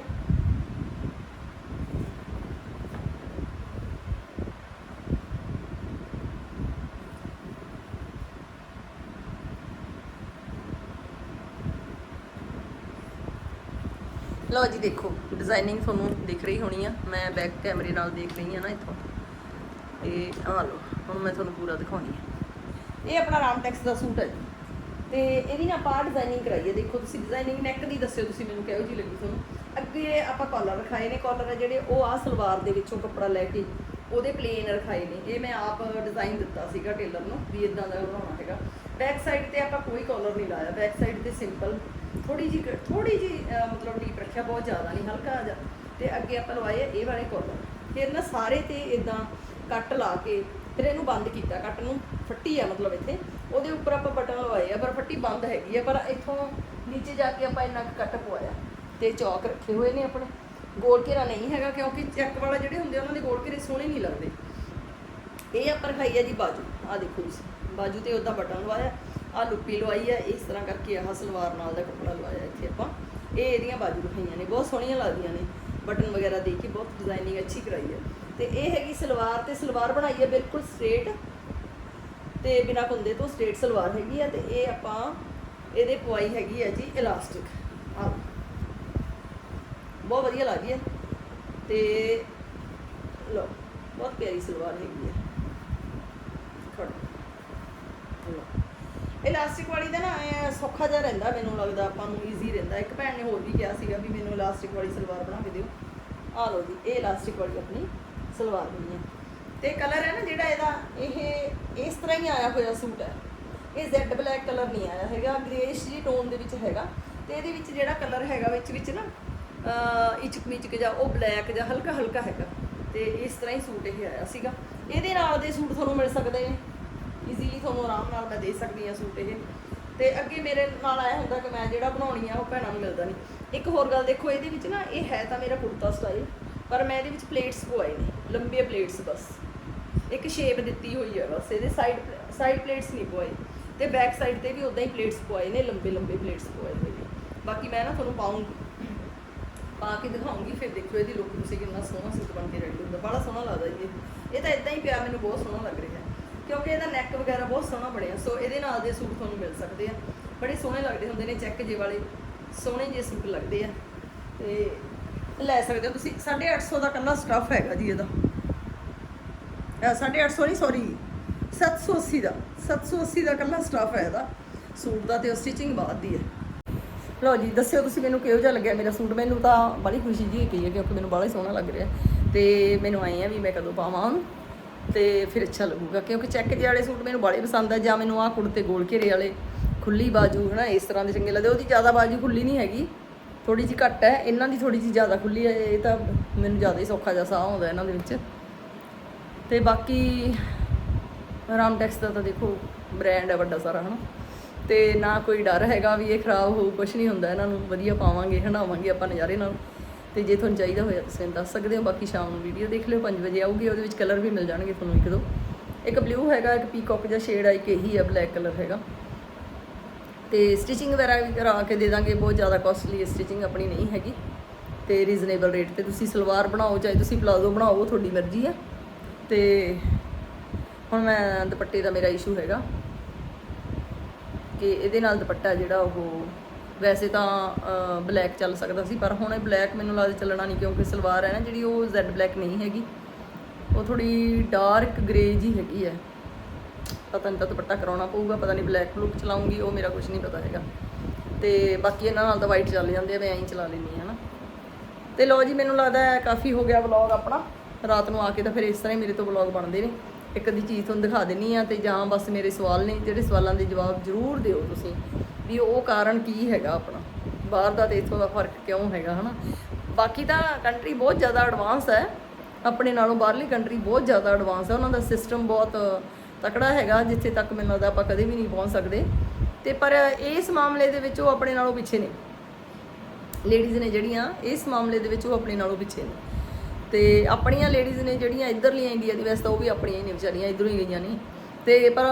ਲਓ ਜੀ ਦੇਖੋ ਡਿਜ਼ਾਈਨਿੰਗ ਤੁਹਾਨੂੰ ਦਿਖ ਰਹੀ ਹੋਣੀ ਆ। ਮੈਂ ਬੈਕ ਕੈਮਰੇ ਨਾਲ ਦੇਖ ਰਹੀ ਆ ਨਾ ਇੱਥੋਂ। ਇਹ ਆ ਲਓ, ਹੁਣ ਮੈਂ ਤੁਹਾਨੂੰ ਪੂਰਾ ਦਿਖਾਉਣੀ ਆ। ਇਹ ਆਪਣਾ ਰਾਮਟੈਕਸ ਦਾ ਸੂਟ ਹੈ ਜੀ। ਤੇ ਇਹਦੀ ਨਾ ਆਪਾਂ ਡਿਜ਼ਾਈਨਿੰਗ ਕਰਾਈ ਹੈ ਦੇਖੋ, ਤੁਸੀਂ ਡਿਜ਼ਾਈਨਿੰਗ ਨੈਕ ਦੀ ਦੱਸਿਓ, ਤੁਸੀਂ ਮੈਨੂੰ ਕਿਹੋ ਜੀ ਲੱਗੀ ਤੁਹਾਨੂੰ। ਅੱਗੇ ਆਪਾਂ ਕਾਲਰ ਰਖਾਏ ਨੇ। ਕਾਲਰ ਜਿਹੜੇ, ਉਹ ਆ ਸਲਵਾਰ ਦੇ ਵਿੱਚੋਂ ਕੱਪੜਾ ਲੈ ਕੇ ਉਹਦੇ ਪਲੇਨ ਰਖਾਏ ਨੇ। ਇਹ ਮੈਂ ਆਪ ਡਿਜ਼ਾਈਨ ਦਿੱਤਾ ਸੀਗਾ ਟੇਲਰ ਨੂੰ, ਵੀ ਇਦਾਂ ਦਾ ਬਣਾਉਣਾ ਹੈਗਾ। ਬੈਕ ਸਾਈਡ ਤੇ ਆਪਾਂ ਕੋਈ ਕਾਲਰ ਨਹੀਂ ਲਾਇਆ। ਬੈਕ ਸਾਈਡ ਤੇ ਸਿੰਪਲ ਥੋੜੀ ਜੀ ਥੋੜੀ ਜੀ ਮਤਲਬ ਡੀਪ ਰੱਖਿਆ ਬਹੁਤ ਜ਼ਿਆਦਾ ਨਹੀਂ ਹਲਕਾ ਜਿਹਾ। ਤੇ ਅੱਗੇ ਆਪਾਂ ਲਵਾਏ ਇਹ ਵਾਲੇ ਕਾਲਰ ਫਿਰ ਨਾ ਸਾਰੇ ਤੇ ਇਦਾਂ ਕੱਟ ਲਾ ਕੇ ਫਿਰ ਇਹਨੂੰ ਬੰਦ ਕੀਤਾ ਕੱਟ ਨੂੰ ਫੱਟੀ ਆ ਮਤਲਬ ਇੱਥੇ। ਉਹਦੇ ਉੱਪਰ ਆਪਾਂ ਬਟਨ ਲਵਾਏ ਆ ਪਰ ਫੱਟੀ ਬੰਦ ਹੈਗੀ ਆ ਪਰ ਇੱਥੋਂ ਨੀਚੇ ਜਾ ਕੇ ਆਪਾਂ ਇੰਨਾ ਕੁ ਕੱਟ ਪਵਾਇਆ। ਤੇ ਚੌਕ ਰੱਖੇ ਹੋਏ ਨੇ ਆਪਣੇ। ਗੋਲ ਘੇਰਾ ਨਹੀਂ ਹੈਗਾ ਕਿਉਂਕਿ ਚੈੱਕ ਵਾਲਾ ਜਿਹੜੇ ਹੁੰਦੇ ਆ, ਉਹਨਾਂ ਦੇ ਗੋਲ ਘੇਰੇ ਸੋਹਣੇ ਨਹੀਂ ਲੱਗਦੇ। ਇਹ ਆਪਾਂ ਰਖਾਈ ਆ ਜੀ ਬਾਜੂ। ਆ ਦੇਖੋ ਤੁਸੀਂ। ਬਾਜੂ ਤੇ ਉਹਦਾ ਬਟਨ ਲਵਾਇਆ। ਆ ਲੁੱਪੀ ਲਵਾਈ ਆ, ਇਸ ਤਰ੍ਹਾਂ ਕਰਕੇ ਆਹ ਸਲਵਾਰ ਨਾਲ ਦਾ ਕੱਪੜਾ ਲਵਾਇਆ ਇੱਥੇ ਆਪਾਂ। ਇਹ ਇਹਦੀਆਂ ਬਾਜੂ ਰਖਾਈਆਂ ਨੇ, ਬਹੁਤ ਸੋਹਣੀਆਂ ਲੱਗਦੀਆਂ ਨੇ। ਬਟਨ ਵਗੈਰਾ ਦੇ ਕੇ ਬਹੁਤ ਡਿਜ਼ਾਈਨਿੰਗ ਅੱਛੀ ਕਰਾਈ ਹੈ ਤੇ ਇਹ ਹੈਗੀ ਸਲਵਾਰ, ਤੇ ਸਲਵਾਰ ਬਣਾਈ ਹੈ ਬਿਲਕੁਲ ਸਟ੍ਰੇਟ ਤੇ ਬਿਨਾ ਕੁੰਦੇ ਤੋਂ ਸਟ੍ਰੇਟ ਸਲਵਾਰ ਹੈਗੀ ਆ, ਤੇ ਇਹ ਆਪਾਂ, ਇਹਦੇ ਪਵਾਈ ਹੈਗੀ ਹੈ ਜੀ ਇਲਾਸਟਿਕ ਆ ਬਹੁਤ ਵਧੀਆ ਲੱਗੀ ਹੈ ਤੇ ਲੋ ਬਹੁਤ ਪਿਆਰੀ ਸਲਵਾਰ ਹੈਗੀ ਹੈ ਖੜੋ ਇਲਾਸਟਿਕ ਵਾਲੀ ਦਾ ਨਾ ਐਂ ਸੌਖਾ ਜਿਹਾ ਰਹਿੰਦਾ ਮੈਨੂੰ ਲੱਗਦਾ, ਆਪਾਂ ਨੂੰ ਈਜ਼ੀ ਰਹਿੰਦਾ। ਇੱਕ ਭੈਣ ਨੇ ਹੋਰ ਵੀ ਕਿਹਾ ਸੀਗਾ ਵੀ ਮੈਨੂੰ ਇਲਾਸਟਿਕ ਵਾਲੀ ਸਲਵਾਰ ਬਣਾ ਕੇ ਦਿਓ। ਆ ਲਓ ਜੀ, ਇਹ ਇਲਾਸਟਿਕ ਵਾਲੀ ਆਪਣੀ ਸਲਵਾਰ ਬਣੀ ਹੈ। ਤੇ ਕਲਰ ਹੈ ਨਾ ਜਿਹੜਾ ਇਹਦਾ, ਇਹ ਇਸ ਤਰ੍ਹਾਂ ਹੀ ਆਇਆ ਹੋਇਆ ਸੂਟ ਹੈ। ਇਹ ਜ਼ੈਡ ਬਲੈਕ ਕਲਰ ਨਹੀਂ ਆਇਆ ਹੈਗਾ ਗ੍ਰੇਸ਼ ਜੀ ਟੋਨ ਦੇ ਵਿੱਚ ਹੈਗਾ। ਤੇ ਇਹਦੇ ਵਿੱਚ ਜਿਹੜਾ ਕਲਰ ਹੈਗਾ, ਵਿੱਚ ਵਿੱਚ ਨਾ, ਅਹ ਇਚਕ ਮਿਚਕ ਜਾਂ ਉਹ ਬਲੈਕ ਜਾਂ ਹਲਕਾ ਹਲਕਾ ਹੈਗਾ। ਤੇ ਇਸ ਤਰ੍ਹਾਂ ਹੀ ਸੂਟ ਇਹ ਆਇਆ ਸੀਗਾ। ਇਹਦੇ ਨਾਲ ਦੇ ਸੂਟ ਤੁਹਾਨੂੰ ਮਿਲ ਸਕਦੇ ਨੇ। ਈਜ਼ੀਲੀ ਤੁਹਾਨੂੰ ਆਰਾਮ ਨਾਲ ਮੈਂ ਦੇ ਸਕਦੀ ਹਾਂ ਸੂਟ ਇਹ। ਤੇ ਅੱਗੇ ਮੇਰੇ ਨਾਲ ਆਇਆ ਹੁੰਦਾ ਕਿ ਮੈਂ ਜਿਹੜਾ ਬਣਾਉਣੀ ਆ, ਉਹ ਭੈਣਾਂ ਨੂੰ ਮਿਲਦਾ ਨਹੀਂ। ਇੱਕ ਹੋਰ ਗੱਲ ਦੇਖੋ, ਇਹਦੇ ਵਿੱਚ ਨਾ ਇਹ ਹੈ ਤਾਂ ਮੇਰਾ ਕੁੜਤਾ ਸਟਾਈਲ ਪਰ ਮੈਂ ਇਹਦੇ ਵਿੱਚ ਪਲੇਟਸ ਪਵਾਏ ਨੇ ਲੰਬੇ ਪਲੇਟਸ ਬਸ। ਇੱਕ ਸ਼ੇਪ ਦਿੱਤੀ ਹੋਈ ਹੈ ਬਸ, ਇਹਦੇ ਸਾਈਡ ਸਾਈਡ ਪਲੇਟਸ ਨਹੀਂ ਪਵਾਏ। ਤੇ ਬੈਕ ਸਾਈਡ ਤੇ ਵੀ ਉਦਾਂ ਹੀ ਪਲੇਟਸ ਪਵਾਏ ਨੇ, ਲੰਬੇ ਲੰਬੇ ਪਲੇਟਸ ਪਵਾਏ ਹੋਏ ਨੇ। ਬਾਕੀ ਮੈਂ ਨਾ ਤੁਹਾਨੂੰ ਪਾਉਂਗੀ ਪਾ ਕੇ ਦਿਖਾਉਂਗੀ ਫਿਰ ਦੇਖੋ ਇਹਦੀ ਲੁੱਕ ਤੁਸੀਂ ਕਿੰਨਾ ਸੋਹਣਾ ਸੂਟ ਬਣ ਕੇ ਰੈਡੀ ਹੁੰਦਾ। ਬੜਾ ਸੋਹਣਾ ਲੱਗਦਾ ਜੀ। ਇਹ। ਇਹ ਤਾਂ ਇਦਾਂ ਹੀ ਪਿਆ, ਮੈਨੂੰ ਬਹੁਤ ਸੋਹਣਾ ਲੱਗ ਰਿਹਾ। ਕਿਉਂਕਿ ਇਹਦਾ ਨੈਕ ਵਗੈਰਾ ਬਹੁਤ ਸੋਹਣਾ ਬਣਿਆ ਸੋ ਇਹਦੇ ਨਾਲ ਦੇ ਸੂਟ ਤੁਹਾਨੂੰ ਮਿਲ ਸਕਦੇ ਆ। ਬੜੇ ਸੋਹਣੇ ਲੱਗਦੇ ਹੁੰਦੇ ਨੇ ਚੈੱਕ ਜੇ ਵਾਲੇ, ਸੋਹਣੇ ਜਿਹੇ ਸੂਟ ਲੱਗਦੇ ਆ। ਤੇ ਲੈ ਸਕਦੇ ਹੋ ਤੁਸੀਂ 850 ਦਾ ਕੱਲਾ ਸਟਫ ਹੈਗਾ ਜੀ ਇਹਦਾ। ਇਹ 850 ਨਹੀਂ ਸੌਰੀ 780 ਦਾ 780 ਦਾ ਕੱਲਾ ਸਟਫ ਹੈ ਇਹਦਾ। ਸੂਟ ਦਾ ਤੇ ਸਟਿਚਿੰਗ ਬਾਅਦ ਦੀ ਹੈ। ਲਓ ਜੀ, ਦੱਸਿਓ ਤੁਸੀਂ ਮੈਨੂੰ ਕਿਹੋ ਜਿਹਾ ਲੱਗਿਆ ਮੇਰਾ ਸੂਟ। ਮੈਨੂੰ ਤਾਂ ਬੜੀ ਖੁਸ਼ੀ ਜੀ ਹੋਈ ਹੈ ਕਿਉਂਕਿ ਮੈਨੂੰ ਬੜਾ ਹੀ ਸੋਹਣਾ ਲੱਗ ਰਿਹਾ। ਤੇ ਮੈਨੂੰ ਆਏ ਆ ਵੀ ਮੈਂ ਕਦੋਂ ਪਾਵਾਂ। ਉਹਨੂੰ ਤੇ ਫਿਰ ਅੱਛਾ ਲੱਗੂਗਾ, ਕਿਉਂਕਿ ਚੈੱਕ ਜਿਹੇ ਵਾਲੇ ਸੂਟ ਮੈਨੂੰ ਬਾਲੇ ਪਸੰਦ ਆ, ਜਾਂ ਮੈਨੂੰ ਆਹ ਕੁੜਤੇ ਗੋਲ ਘੇਰੇ ਵਾਲੇ, ਖੁੱਲੀ ਬਾਜੂ, ਹਨਾ, ਇਸ ਤਰ੍ਹਾਂ ਦੇ ਚੰਗੇ ਲੱਗਦੇ ਉਹਦੀ ਜ਼ਿਆਦਾ ਬਾਜੂ ਖੁੱਲੀ ਨਹੀਂ ਹੈਗੀ ਥੋੜੀ ਜਿਹੀ ਘੱਟ ਹੈ, ਇਹਨਾਂ ਦੀ ਥੋੜੀ ਜਿਹੀ ਜ਼ਿਆਦਾ ਖੁੱਲੀ ਹੈ, ਇਹ ਤਾਂ ਮੈਨੂੰ ਜ਼ਿਆਦਾ ਹੀ ਸੌਖਾ ਜਿਹਾ ਸਾਹ ਆਉਂਦਾ ਇਹਨਾਂ ਦੇ ਵਿੱਚ। ਤੇ ਬਾਕੀ ਰਾਮਟੈਕਸ ਦਾ ਤਾਂ ਦੇਖੋ, ਬ੍ਰਾਂਡ ਹੈ ਵੱਡਾ ਸਾਰਾ, ਹਨਾ। ਤੇ ਨਾ ਕੋਈ ਡਰ ਹੈਗਾ ਵੀ ਇਹ ਖਰਾਬ ਹੋਊ ਕੁਝ ਨਹੀਂ ਹੁੰਦਾ, ਇਹਨਾਂ ਨੂੰ ਵਧੀਆ ਪਾਵਾਂਗੇ ਹੰਡਾਵਾਂਗੇ ਆਪਾਂ ਨਜ਼ਾਰੇ ਨਾਲ। ਤੇ ਜੇ ਤੁਹਾਨੂੰ ਚਾਹੀਦਾ ਹੋਇਆ ਤੁਸੀਂ ਮੈਨੂੰ ਦੱਸ ਸਕਦੇ ਹੋ, ਬਾਕੀ ਸ਼ਾਮ ਨੂੰ ਵੀਡੀਓ ਦੇਖ ਲਿਓ 5 ਵਜੇ ਆਊਗੀ, ਉਹਦੇ ਵਿੱਚ ਕਲਰ ਵੀ ਮਿਲ ਜਾਣਗੇ ਤੁਹਾਨੂੰ ਇੱਕ ਦੋ। ਇੱਕ ਬਲੂ ਹੈਗਾ, ਇੱਕ ਪੀਕੌਕ ਜਿਹਾ ਸ਼ੇਡ ਆ, ਇੱਕ ਇਹੀ ਆ ਬਲੈਕ ਕਲਰ ਹੈਗਾ। ਤੇ ਸਟਿਚਿੰਗ ਵਗੈਰਾ ਵੀ ਕਰਾ ਕੇ ਦੇ ਦਾਂਗੇ, ਬਹੁਤ ਜ਼ਿਆਦਾ ਕਾਸਟਲੀ ਸਟਿਚਿੰਗ ਆਪਣੀ ਨਹੀਂ ਹੈਗੀ। ਤੇ ਰੀਜ਼ਨੇਬਲ ਰੇਟ ਤੇ ਤੁਸੀਂ ਸਲਵਾਰ ਬਣਾਓ, ਚਾਹੇ ਤੁਸੀਂ ਪਲਾਜ਼ੋ ਬਣਾਓ ਤੁਹਾਡੀ ਮਰਜ਼ੀ ਆ ਤੇ ਹੁਣ ਮੈਂ ਦੁਪੱਟੇ ਦਾ ਮੇਰਾ ਇਸ਼ੂ ਹੈਗਾ। ਕਿ ਇਹਦੇ ਨਾਲ ਦੁਪੱਟਾ ਜਿਹੜਾ ਉਹ ਵੈਸੇ ਤਾਂ ਬਲੈਕ ਚੱਲ ਸਕਦਾ ਸੀ, ਪਰ ਹੁਣ ਇਹ ਬਲੈਕ ਮੈਨੂੰ ਲੱਗਦਾ ਚੱਲਣਾ ਨਹੀਂ, ਕਿਉਂਕਿ ਸਲਵਾਰ ਹੈ ਨਾ ਜਿਹੜੀ, ਉਹ ਜ਼ੈਡ ਬਲੈਕ ਨਹੀਂ ਹੈਗੀ। ਉਹ ਥੋੜੀ ਡਾਰਕ ਗ੍ਰੇ ਜੀ ਹੈਗੀ ਹੈ। ਪਤਾ ਨਹੀਂ ਤਾਂ ਦੁਪੱਟਾ ਕਰਾਉਣਾ ਪਊਗਾ, ਪਤਾ ਨਹੀਂ ਬਲੈਕ ਲੁੱਕ ਚਲਾਉਂਗੀ, ਉਹ ਮੇਰਾ ਕੁਝ ਨਹੀਂ ਪਤਾ ਹੈਗਾ। ਤੇ ਬਾਕੀ ਇਹਨਾਂ ਨਾਲ ਤਾਂ ਵਾਈਟ ਚੱਲ ਜਾਂਦੇ ਆ, ਮੈਂ ਐਂ ਚਲਾ ਲੈਂਦੀ ਹਾਂ ਨਾ ਤੇ ਲੋ ਜੀ, ਮੈਨੂੰ ਲੱਗਦਾ ਹੈ ਕਾਫੀ ਹੋ ਗਿਆ ਵਲੌਗ ਆਪਣਾ। ਰਾਤ ਨੂੰ ਆ ਕੇ ਤਾਂ ਫਿਰ ਇਸ ਤਰ੍ਹਾਂ ਹੀ ਮੇਰੇ ਤੋਂ ਵਲੌਗ ਬਣਦੇ ਨੇ। ਇੱਕ ਅੱਧੀ ਚੀਜ਼ ਤੁਹਾਨੂੰ ਦਿਖਾ ਦਿੰਨੀ ਆ ਤੇ ਜਾਂ ਬਸ ਮੇਰੇ ਸਵਾਲ ਨੇ, ਜਿਹੜੇ ਸਵਾਲਾਂ ਦੇ ਜਵਾਬ ਜ਼ਰੂਰ ਦਿਓ ਤੁਸੀਂ। ਵੀ ਉਹ ਕਾਰਨ ਕੀ ਹੈਗਾ ਆਪਣਾ? ਬਾਹਰ ਦਾ ਤੇ ਇੱਥੋਂ ਦਾ ਫ਼ਰਕ ਕਿਉਂ ਹੈਗਾ, ਹਨਾ? ਬਾਕੀ ਤਾਂ ਕੰਟਰੀ ਬਹੁਤ ਜ਼ਿਆਦਾ ਐਡਵਾਂਸ ਹੈ। ਆਪਣੇ ਨਾਲੋਂ ਬਾਹਰਲੀ ਕੰਟਰੀ ਬਹੁਤ ਜ਼ਿਆਦਾ ਐਡਵਾਂਸ ਹੈ। ਉਹਨਾਂ ਦਾ ਸਿਸਟਮ ਬਹੁਤ ਤਕੜਾ ਹੈਗਾ, ਜਿੱਥੇ ਤੱਕ ਮੈਨੂੰ ਲੱਗਦਾ ਆਪਾਂ ਕਦੇ ਵੀ ਨਹੀਂ ਪਹੁੰਚ ਸਕਦੇ। ਤੇ ਪਰ ਇਸ ਮਾਮਲੇ ਦੇ ਵਿੱਚ ਉਹ ਆਪਣੇ ਨਾਲੋਂ ਪਿੱਛੇ ਨੇ। ਲੇਡੀਜ਼ ਨੇ ਜਿਹੜੀਆਂ, ਇਸ ਮਾਮਲੇ ਦੇ ਵਿੱਚ ਉਹ ਆਪਣੇ ਨਾਲੋਂ ਪਿੱਛੇ ਨੇ। ਤੇ ਆਪਣੀਆਂ ਲੇਡੀਜ਼ ਨੇ ਜਿਹੜੀਆਂ ਇੱਧਰਲੀਆਂ ਇੰਡੀਆ ਦੀ, ਵੈਸੇ ਤਾਂ ਉਹ ਵੀ ਆਪਣੀਆਂ ਹੀ ਨੇ ਵਿਚਾਰੀਆਂ, ਇੱਧਰੋਂ ਹੀ ਗਈਆਂ ਨੇ। ਤੇ ਪਰ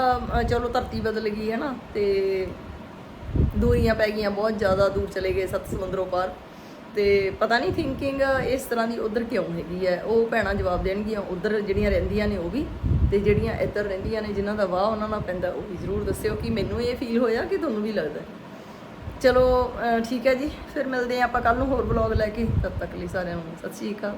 ਚਲੋ ਧਰਤੀ ਬਦਲ ਗਈ ਹੈ ਨਾ ਤੇ ਦੂਰੀਆਂ ਪੈ ਗਈਆਂ, ਬਹੁਤ ਜ਼ਿਆਦਾ ਦੂਰ ਚਲੇ ਗਏ ਸੱਤ ਸਮੁੰਦਰੋਂ ਪਾਰ। ਤੇ ਪਤਾ ਨਹੀਂ ਥਿੰਕਿੰਗ ਇਸ ਤਰ੍ਹਾਂ ਦੀ ਉਧਰ ਕਿਉਂ ਹੈਗੀ ਹੈ? ਉਹ ਭੈਣਾਂ ਜਵਾਬ ਦੇਣਗੀਆਂ, ਉਧਰ ਜਿਹੜੀਆਂ ਰਹਿੰਦੀਆਂ ਨੇ ਉਹ ਵੀ ਤੇ ਜਿਹੜੀਆਂ ਇੱਧਰ ਰਹਿੰਦੀਆਂ ਨੇ, ਜਿਨ੍ਹਾਂ ਦਾ ਵਾਹ ਉਹਨਾਂ ਨਾਲ ਪੈਂਦਾ, ਉਹ ਵੀ ਜ਼ਰੂਰ ਦੱਸਿਓ ਕਿ ਮੈਨੂੰ ਇਹ ਫੀਲ ਹੋਇਆ ਕਿ ਤੁਹਾਨੂੰ ਵੀ ਲੱਗਦਾ ਚਲੋ ਠੀਕ ਹੈ ਜੀ, ਫਿਰ ਮਿਲਦੇ ਹਾਂ ਆਪਾਂ ਕੱਲ ਨੂੰ ਹੋਰ ਵਲੌਗ ਲੈ ਕੇ। ਤਦ ਤੱਕ ਲਈ ਸਾਰਿਆਂ ਨੂੰ ਸਤਿ ਸ਼੍ਰੀ ਅਕਾਲ।